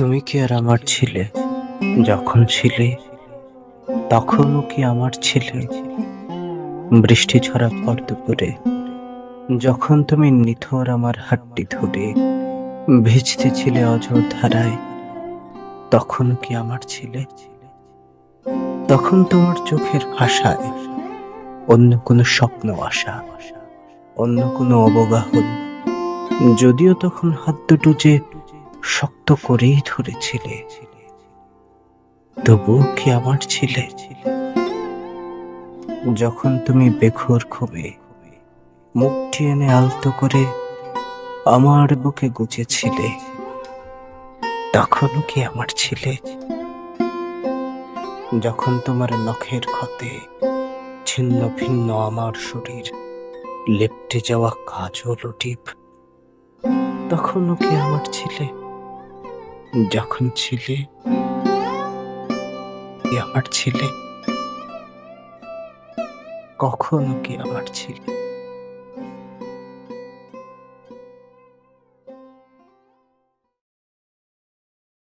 তুমি কি আর আমার ছিলে? যখন ছিলে, তখনও কি আমার ছিলে? বৃষ্টি ছড়া পর দুপুরে যখন তুমি নিথর আমার হাটটি ধরে ভিজতে ছিলে অজর ধারায় তখন কি আমার ছিলে? তখন তোমার চোখের ভাষায় অন্য কোনো স্বপ্ন আসা অন্য কোনো অবগাহন, যদিও তখন হাত দুটো যে শক্ত করেই ধরেছিলে। তবুও কি আমার ছিলে? যখন তুমি বেঘোর ক্ষোভে মুখটি এনে আলতো করে আমার বুকে গুজেছিলে, তখনও কি আমার ছিলে? যখন তোমার নখের ক্ষতে ছিন্ন ভিন্ন আমার শরীর লেপটে যাওয়া কাজল টিপ, তখনও কি আমার ছিলে? যখন ছিলে আমার ছিলে? কখনো কি আমার ছিলে?